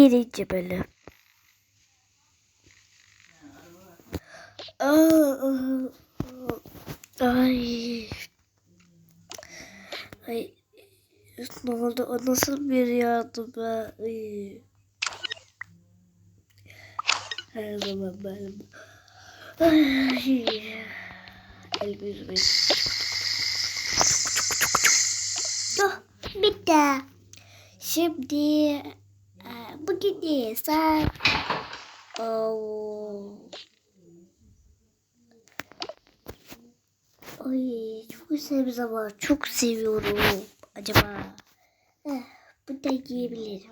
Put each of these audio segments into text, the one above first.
birinci bölüm. Ay. Ay. Ne oldu? O nasıl bir rüyadı be? Ay. Her zaman ben. Ay. El. Oh, bitti. Şimdi bugün sen? Oo. Ay çok güzel zaman. Çok seviyorum. Acaba eh, bu da giyebilirim.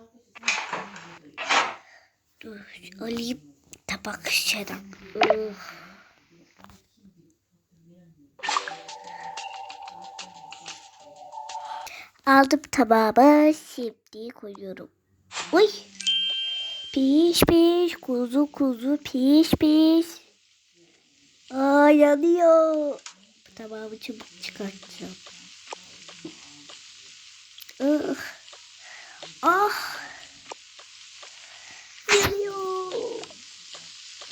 Dur alayım tabak şarap. Uf. Aldım tabağıma şimdi koyuyorum. Uy. Piş piş kuzu kuzu piş piş. Aa yanıyor. Tabağımı çabuk çıkartacağım. Ah. Ah. Yanıyor.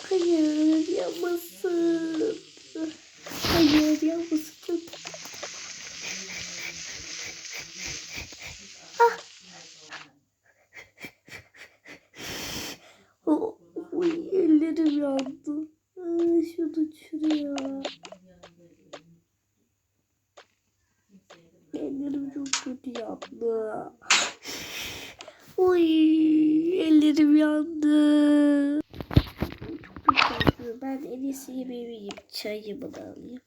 Hayır yanmasın. Hayır yanmasın. Ah. Oh, Uy, ellerim yandı. Aa, şunu şuraya. Ellerim çok kötü yandı. Uy, ellerim yandı. Çok kötü. Ben en iyisi yemeğimi yiyip alayım.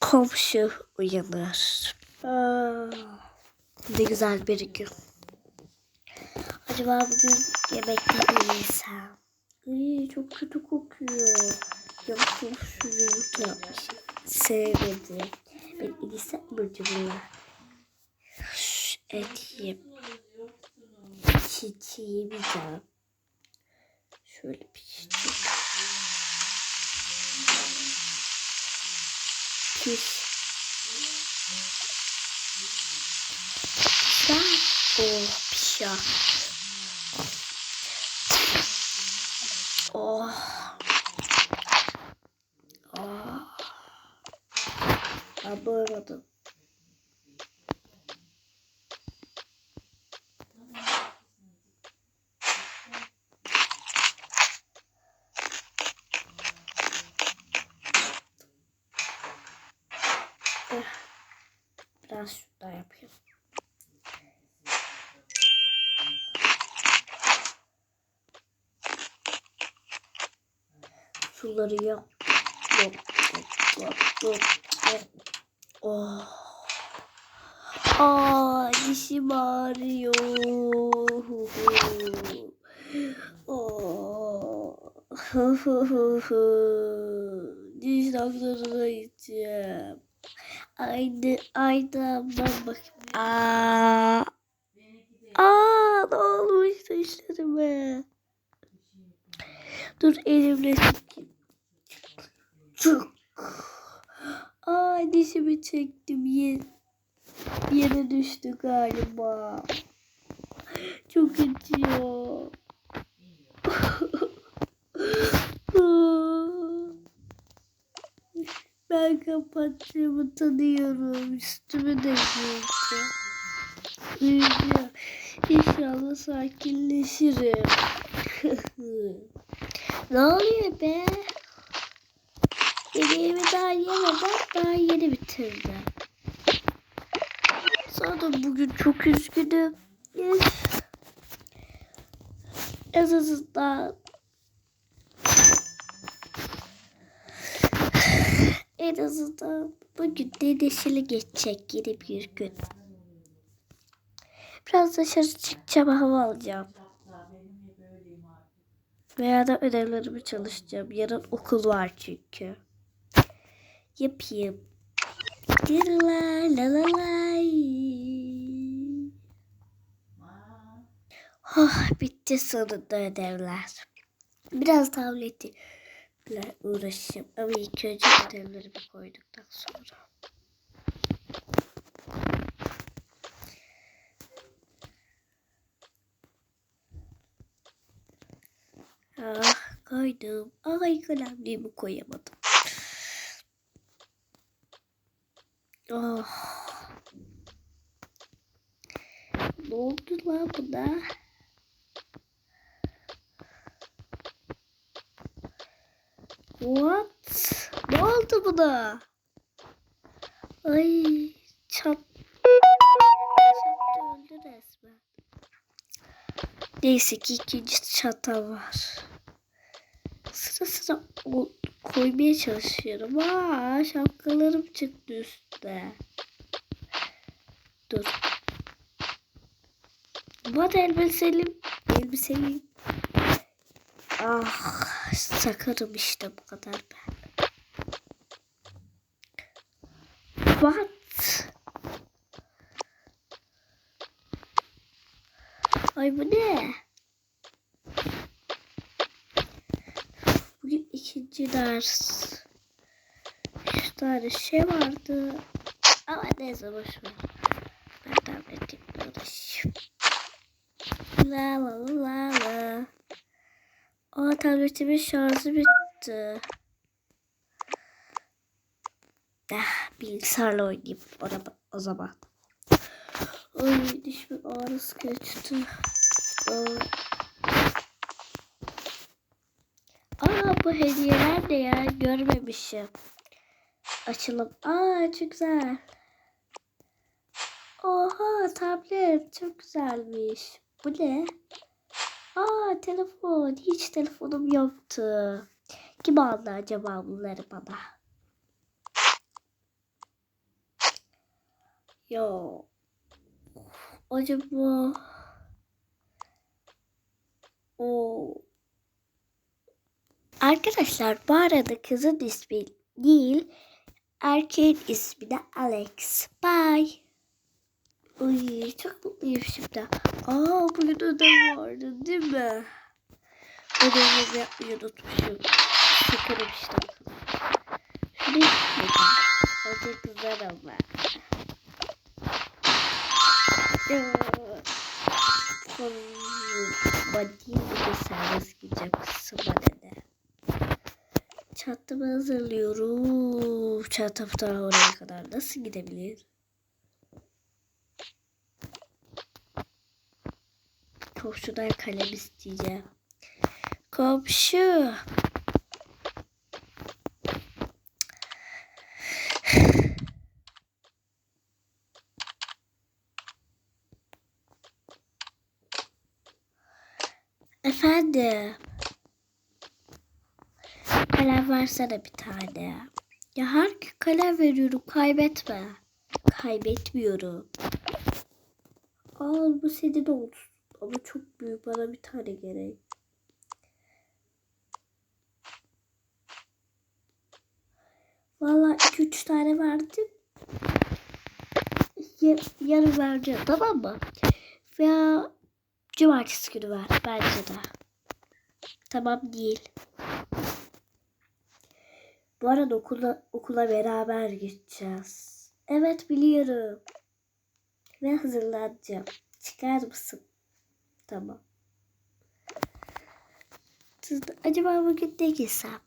Komşu uyanır. Aa, ne güzel bir gün. Acaba bugün yemekte ne yesem? Ay, çok kötü kokuyor. Ya şu yumurta yapmışım. Sevmedim. Ben en iyisi burcumla. Et yiyeyim. Çiçi yemeyeceğim. Şöyle bir çiçek. Piş. Pişer. Oh pişer. Oh. Oh. Ben Biraz şurada yapayım. Şunları yap. Yap, yap, yap, yap. Oh. Aa, dişim ağrıyor. Oh. Diş doktoruna gideceğim. Aynı aynı bak. Aa. Aa, ne olmuş dişlerime? Dur elimle. Çok. Aa dişimi çektim. Ye yere düştü galiba. Çok acıyor. ben kapattığımı tanıyorum. Üstümü de giyeceğim. Uyuyacağım. İnşallah sakinleşirim. ne oluyor be? Yemeğimi daha yemeden daha yeni bitirdim. Sonra bugün çok üzgünüm. En azından en azından bugün de neşeli geçecek yeni bir gün. Biraz dışarı çıkacağım hava alacağım. Veya da ödevlerimi çalışacağım. Yarın okul var çünkü. Yapayım. Dirla la la lay. Oh, bitti sonunda ödevler. Biraz tabletle uğraşacağım. Ama ilk önce ödevlerimi koyduktan sonra. Ah koydum. Ay kalemliğimi koyamadım. Oh. Ne oldu lan buna? What? Ne oldu buna? Ay çat. Çattı öldü resmen. Neyse ki ikinci çata var. Sıra sıra o, koymaya çalışıyorum. Aa şapkalarım çıktı üstte. Dur. Bat elbiselim. Elbiselim. Ah sakarım işte bu kadar ben. What? Ay bu ne? Bugün ikinci ders. Üç tane şey vardı. Ama neyse boşver. Ben tabletimle uğraşayım. La la la la. Aa tabletimin şarjı bitti. Ah, bilgisayarla oynayayım ona, o zaman. Ay dişimin ağrısı. Aa. Aa bu hediyeler de ya görmemişim. Açalım. Aa çok güzel. Oha tablet çok güzelmiş. Bu ne? Aa telefon. Hiç telefonum yoktu. Kim aldı acaba bunları bana? Yo. Acaba o Arkadaşlar bu arada kızın ismi değil erkeğin ismi de Alex. Bye. Ay çok mutluyum şimdi. Aa bugün ödev vardı değil mi? Ödevimi yapmayı unutmuşum. Sıkırım işte. Şunu yapmayacağım. O çok güzel ama. Badiye de serbest gideceğim kısımda ne? Çantamı hazırlıyorum. Çantam daha oraya kadar nasıl gidebilir? Komşudan kalem isteyeceğim. Komşu. Efendim. Kalem versene bir tane. Ya her gün kalem veriyorum kaybetme. Kaybetmiyorum. Al bu senin olsun. Ama çok büyük bana bir tane gerek. Valla 2-3 tane verdim. Ya, yarın vereceğim tamam mı? Veya cumartesi günü ver bence de. Tamam değil. Bu arada okula, okula beraber gideceğiz. Evet biliyorum. Ve hazırlanacağım. Çıkar mısın? Tamam. Acaba bugün ne giysem?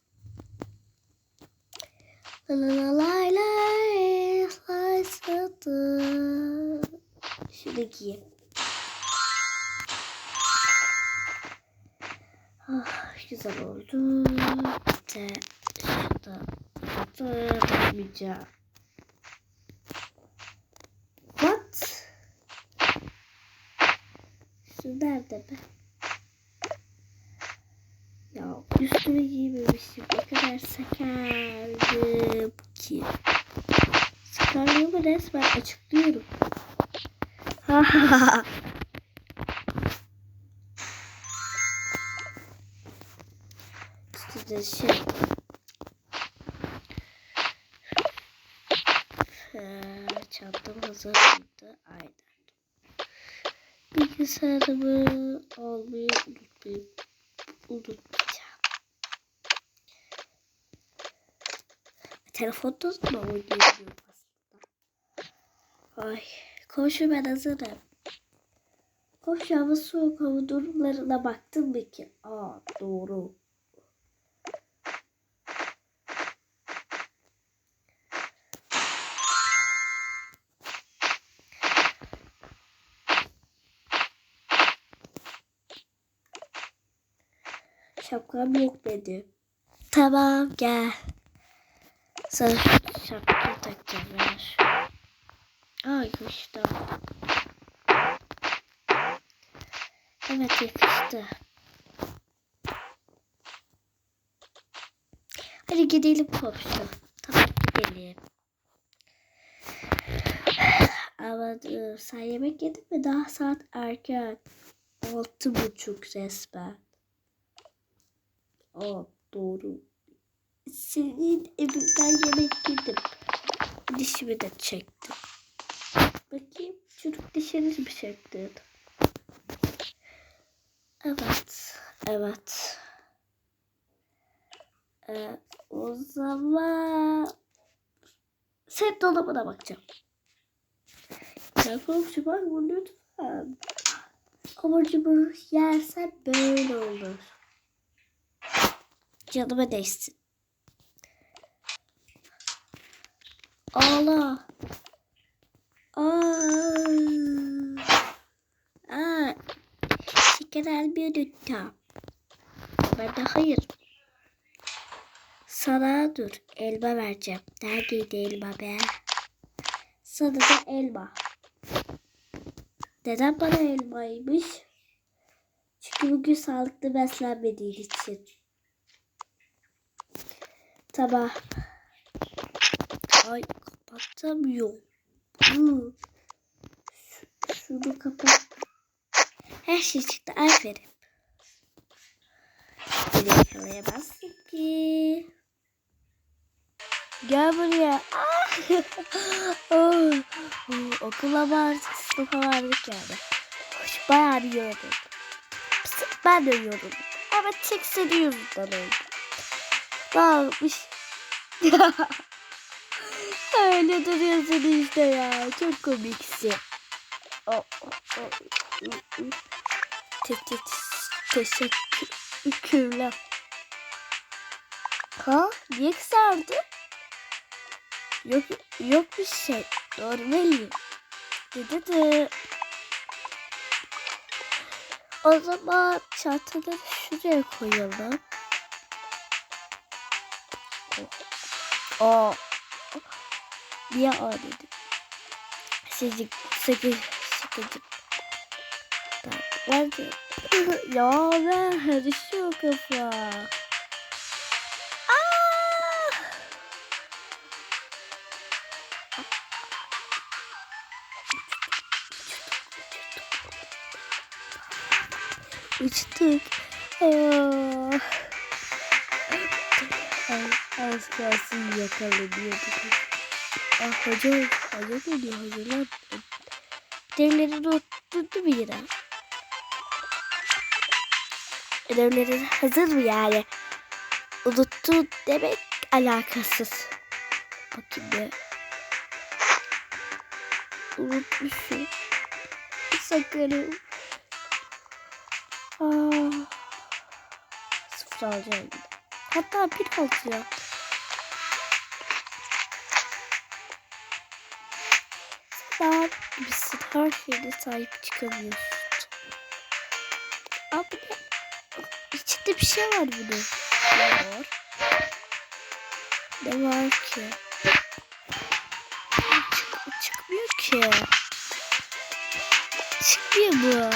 La la la lay lay satı. Şunu giyeyim. Ah, güzel oldu. De şurada da takmayacağım. What? Şu nerede be? Ya üstüme giymemişim. Ne kadar sakardım ki. Sakarlığımı resmen açıklıyorum. Ha ha ha. İşte şey. Ee, Çantam hazır mıydı? Aynen. Bilgisayarımı almayı unutmayayım. Unutmayacağım. Telefonda da oynayabiliyorum aslında. Ay, koşu ben hazırım. Komşu hava soğuk hava durumlarına baktın mı ki? Aa doğru. Şapkam yok dedi. Tamam gel. Sana şapkayı takacağım ver. Ay işte. Evet yakıştı. Hadi gidelim komşu. Tamam gidelim. Ama e, sen yemek yedin mi? Daha saat erken. Altı buçuk resmen. Aa doğru. Senin evinden yemek yedim. Dişimi de çektim. Bakayım çocuk dişiniz mi çekti? Evet. Evet. Ee, o zaman set dolabına bakacağım. Ya komşu bak bu lütfen. Avucumu yersen böyle olur. Canıma değsin. Ağla. Aa. Aa. Şeker almayı unuttum. Ben de hayır. Sana dur. Elma vereceğim. Neredeydi elma be? Sana da elma. Neden bana elmaymış? Çünkü bugün sağlıklı beslenmediğin için. Tamam. Ay kapatamıyorum. Hı. Şu- Şunu kapat. Her şey çıktı. Aferin. Beni yakalayamazsın ki. Gel buraya. Oh, oh, okula vardık, sınıfa vardık yani. Hoş bayağı bir yoruldum. Ben de yoruldum. Ama tek seni yüzünden oldu. Dağılmış. Öyle duruyorsun işte ya. Çok komiksin. Oh, oh, oh. Te- te- Teşekkürler. Ha? Niye kızardı? Yok yok bir şey. Doğru belli. Dedi de. O zaman çantaları şuraya koyalım. O. Niye o dedim? Sıcık, sıcık, sıcık. Ben de... ya ben karışıyor kafa. Aa! Uçtuk. Aa. Az kalsın yakalanıyorduk. Ah hoca, hoca geliyor hocalar. Devlerini unuttu mu yine? Ödevlerin hazır mı yani? Unuttu demek alakasız. Bakayım bir. Unutmuşum. Sakarım. Aa, sıfır alacağım. bir. Hatta bir alacağım. Sen misin? Her şeyde sahip çıkamıyorsun. Abi? İçinde bir şey var bunun. Ne var? Ne var ki? Çık, çıkmıyor ki. Çıkmıyor bu.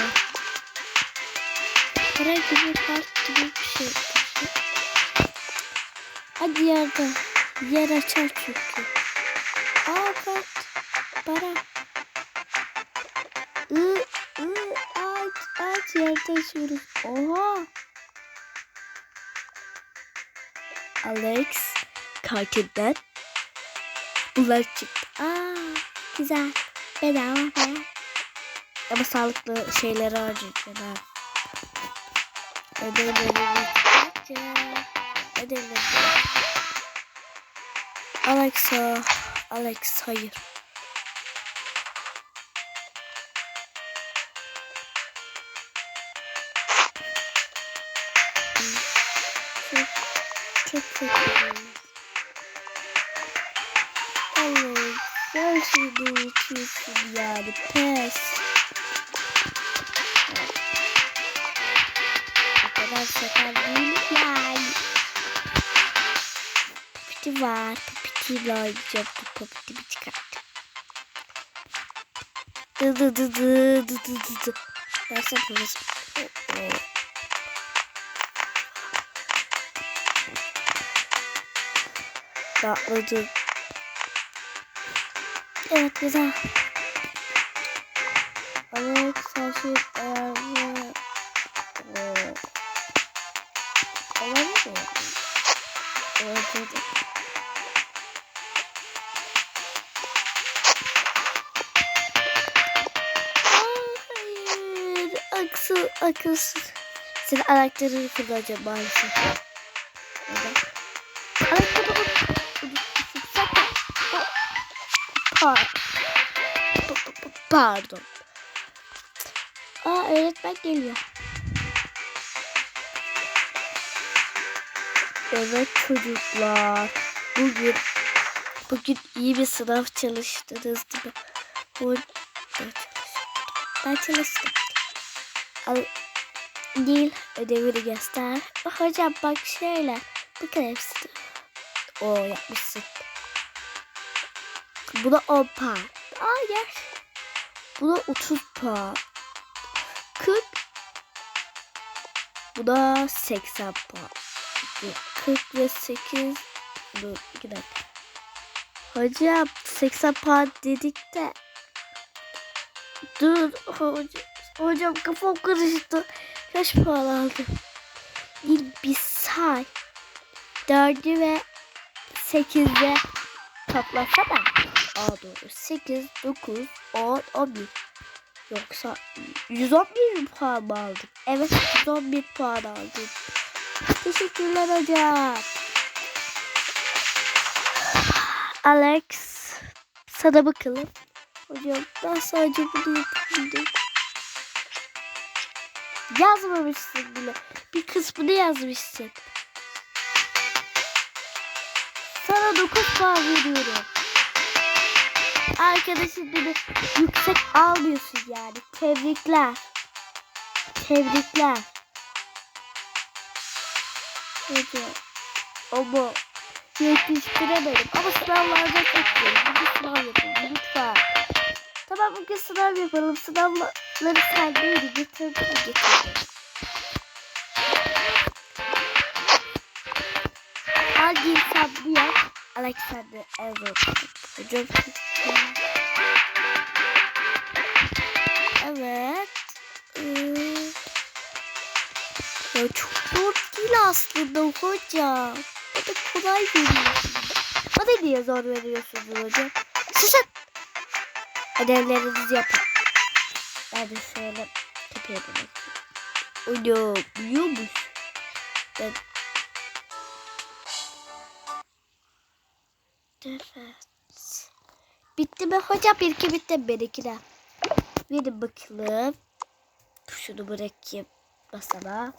Para gibi kart gibi bir şey. Hadi yerde. Yer açar çünkü. Açıyoruz. Oha. Alex kartından bunlar çıktı. Aa, güzel. Bedava be. Ama sağlıklı şeyleri harcayacağım ha. Ödevleri. Ödevleri. Alexa. Alex hayır. Unutuyorsun yani pes. O kadar sakal değil yani. Pupiti var. Pupitiyle oynayacağım. Pupitimi çıkarttım. Dı dı dı dı dı dı dı dı. Nasıl yapıyoruz? Oh, oh. Rahatladım. Evet güzel. Alex sensiz ayarlı. Ee, Olabilir mi? Evet, evet. Hayır. Aksı, akılsız. Senin ayaklarını kullanacağım maalesef. Par Pardon. Aa öğretmen geliyor. Evet çocuklar. Bugün bugün iyi bir sınav çalıştınız değil mi? Bu ben çalıştım. Al, Nil ödevini göster. Hocam bak şöyle. Bakın hepsini. O yapmışsın. Bu da 10 puan. Gel. Bu da 30 puan. 40. Bu da 80 puan. 40 ve 8. Dur bir dakika. Hocam 80 puan dedik de. Dur hocam. Hocam kafam karıştı. Kaç puan aldım? Bir, bir say. 4'ü ve 8'e toplasana. Aa doğru. 8, 9, 10, 11. Yoksa 111 puan mı aldım? Evet 111 puan aldım. Teşekkürler hocam. Alex sana bakalım. Hocam ben sadece bunu yapabildim. Yazmamışsın bile. Bir kısmını yazmışsın. Sana 9 puan veriyorum. Arkadaşın dedi yüksek almıyorsun yani. Tebrikler. Tebrikler. Hocam. Ama yetiştiremedim. Ama sınavlarda çekiyorum. Bugün sınav yapalım lütfen. Tamam bugün sınav yapalım. Sınavları sen getirdim getirdim. Hangi insan? Alexander Arnold. Evet. Ee, ya çok zor değil aslında hocam. O da kolay veriyorsunuz. Bana niye zor veriyorsunuz hocam? Susun. Ödevlerinizi yapın. Ben de şöyle tepeye bakayım. Hocam uyuyormuş. Ben Evet. Bitti mi hocam? Bir iki bitti. Bir iki. Bir bakalım. Şunu bırakayım masama.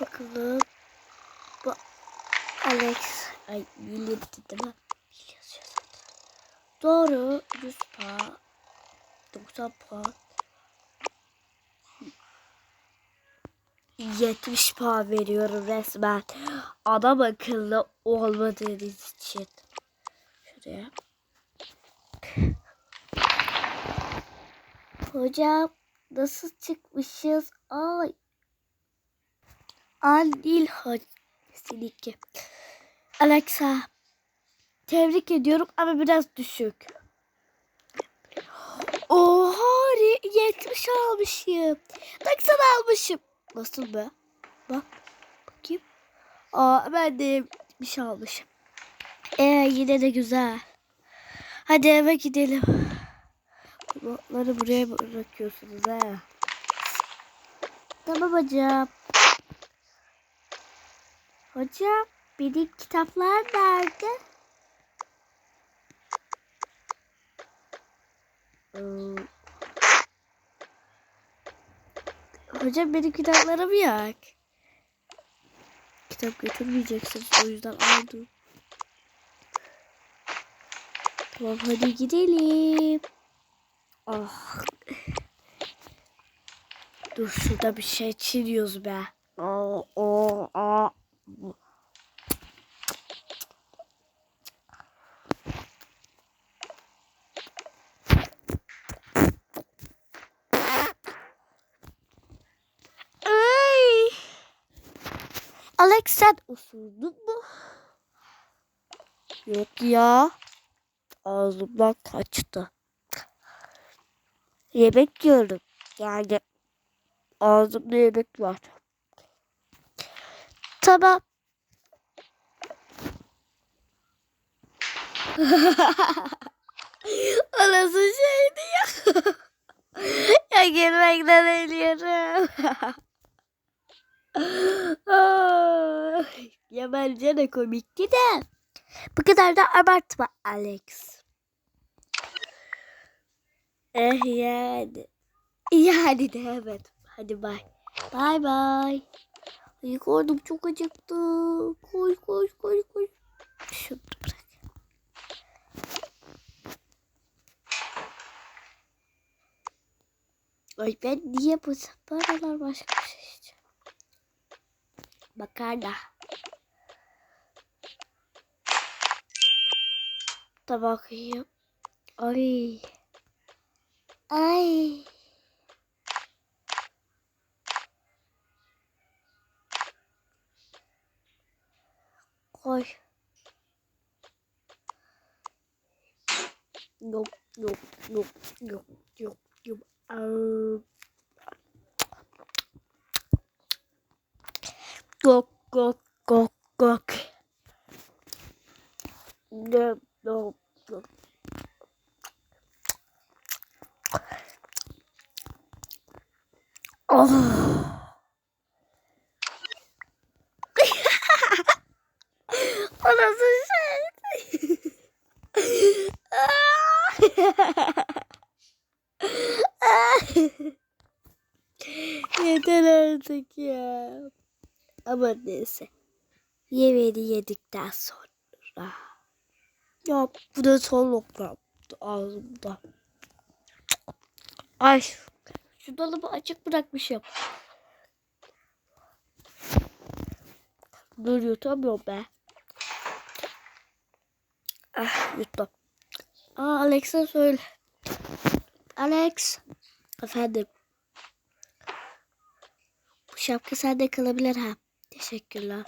Bakalım. Bu Alex. Ay William değil mi? Doğru. 100 puan. 90 puan. 70 puan veriyorum resmen. Adam akıllı olmadığınız için. Şuraya. Hocam nasıl çıkmışız? Ay. Anil hocam. Seninki. Alexa. Tebrik ediyorum ama biraz düşük. Oha 70 almışım. 90 almışım. Nasıl be? Bak. Bakayım. Aa ben de bir şey almışım. Ee yine de güzel. Hadi eve gidelim. Notları buraya bırakıyorsunuz ha. Tamam hocam. Hocam benim kitaplar nerede? Ee, Hocam benim kitaplarımı yak. Kitap götürmeyeceksiniz o yüzden aldım. Tamam hadi gidelim. Ah. Dur şurada bir şey çiziyoruz be. Aa, aa, aa. Ay. Alex sen osurdun mu? Yok ya. Ağzımdan kaçtı. Yemek yiyorum. Yani ağzımda yemek var. Tamam. o nasıl şeydi ya? ya gülmekten ölüyorum. Ya bence de komikti de. Bu kadar da abartma Alex. Eh yani. Yani de evet. Hadi bay. Bay bay. Ay karnım çok acıktı. Koş koş koş koş. Şunu bırak. Ay ben niye bu paralar başka bir şey. Makarna. Da bakayım. Ay. Ay. Koy. Yok yok yok yok yok yok. Aa. Gok gok gok gok. Gok gok gok. Oh. o nasıl şey? Yeter artık ya. Ama neyse. Yemeğini yedikten sonra. Ya bu da son lokma ağzımda. Ay. Şu dolabı açık bırakmışım. Dur yutamıyorum be. Ah yuttum. Aa Alex'a söyle. Alex. Efendim. Bu şapka sende kalabilir ha. Teşekkürler.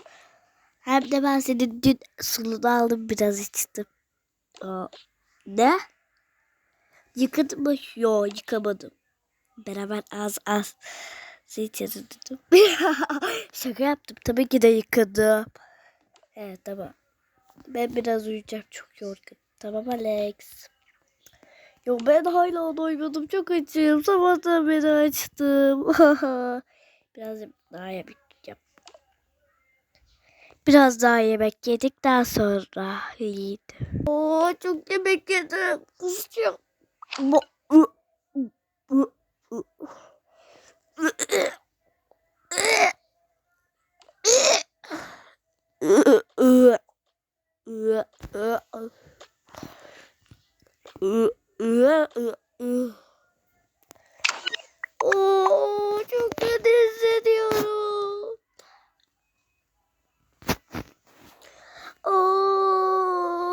Hem de ben senin dün sulunu aldım biraz içtim. Aa, ne? Yıkadın mı? Yo yıkamadım. Beraber az az içerim dedim. Şaka yaptım. Tabii ki de yıkadım. Evet tamam. Ben biraz uyuyacağım. Çok yorgun. Tamam Alex. Yok ben hala doymadım. Çok açım. Sabahtan beri açtım. biraz daha yiyeceğim. Biraz daha yemek yedikten sonra iyiydi. Oo çok yemek yedim. Kusacağım. Oo, çok kötü hissediyorum. Oo.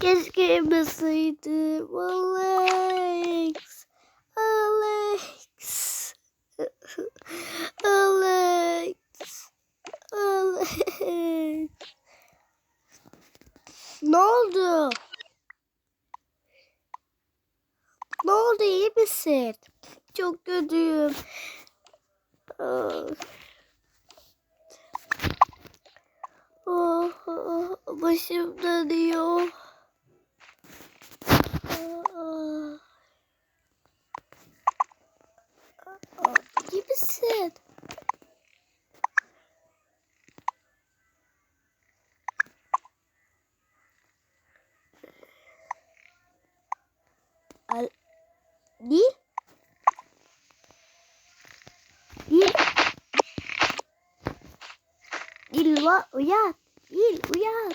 Keşke yemeseydim. Alex. Alex. Alex. Alex. Ne oldu? Ne oldu iyi misin? Nil ulan uyan. Nil uyan.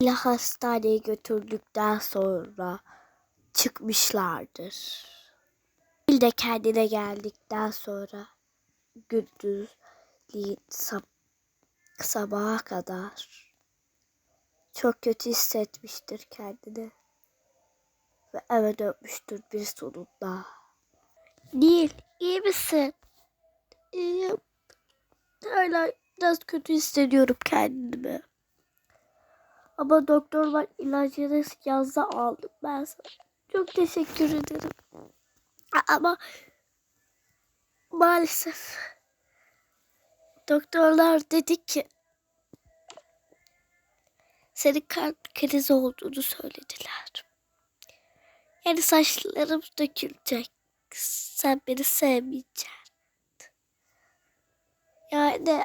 Nil'i hastaneye götürdükten sonra çıkmışlardır. Nil de kendine geldikten sonra sab sabaha kadar çok kötü hissetmiştir kendini. Ve eve dönmüştür bir sonunda. Nil iyi misin? İyiyim. Hala biraz kötü hissediyorum kendimi. Ama doktorlar ilacını yazda aldım ben sana. Çok teşekkür ederim. Ama maalesef doktorlar dedi ki senin kalp krizi olduğunu söylediler. Yani saçlarım dökülecek. Sen beni sevmeyeceksin. Yani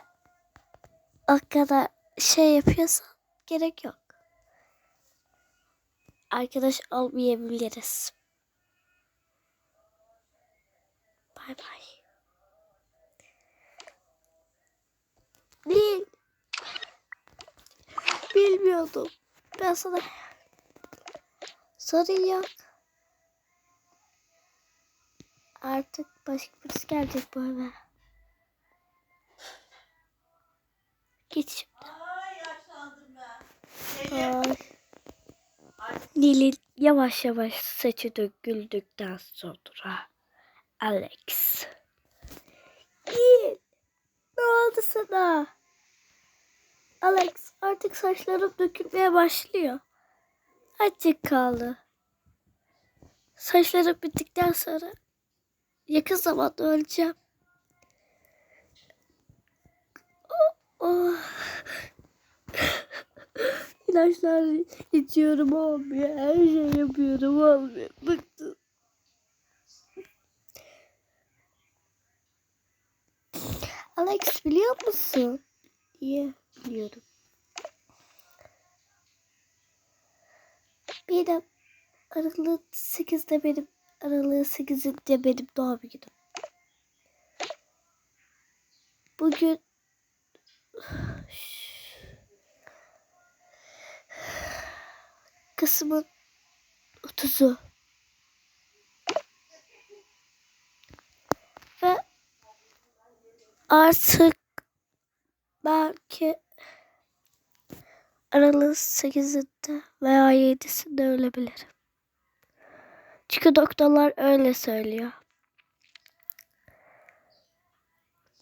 o kadar şey yapıyorsan gerek yok. Arkadaş olmayabiliriz. Bay bay. Değil. Bilmiyordum. Ben sana sorun yok. Artık başka birisi gelecek bu eve. Git şimdi. Ay yaşlandım ben. Ay. Nil'in yavaş yavaş saçı döküldükten sonra Alex. Nil ne oldu sana? Alex artık saçlarım dökülmeye başlıyor. Azıcık kaldı. Saçlarım bittikten sonra yakın zamanda öleceğim. Oh, oh. İlaçlar içiyorum olmuyor. Her şey yapıyorum olmuyor. Bıktım. Alex biliyor musun? Diye biliyorum. Benim aralığı 8'de benim aralığı 8'inde benim doğum günüm. Bugün Kasım'ın 30'u. Ve artık belki Aralık 8'inde veya 7'sinde ölebilirim. Çünkü doktorlar öyle söylüyor.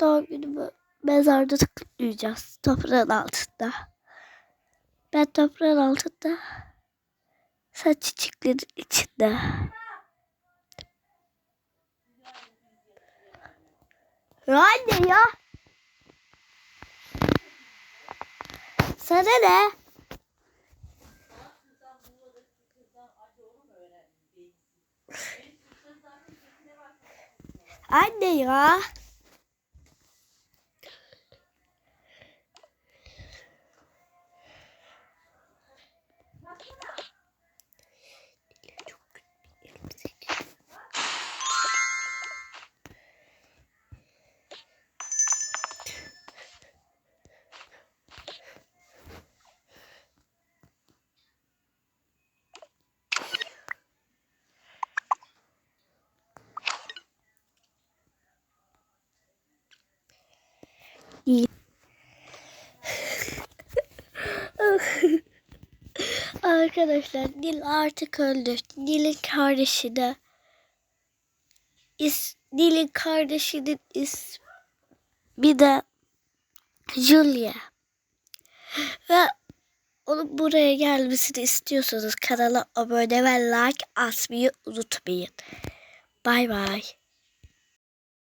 Doğum günümü mezarda kutlayacağız. Toprağın altında. Ben toprağın altında sen çiçeklerin içinde. Anne ya. Sana ne? Anne ya. İyi. Arkadaşlar Nil artık öldü. Nil'in kardeşi de is, Nil'in kardeşinin ismi de Julia. Ve onun buraya gelmesini istiyorsanız kanala abone ve like atmayı unutmayın. Bay bay.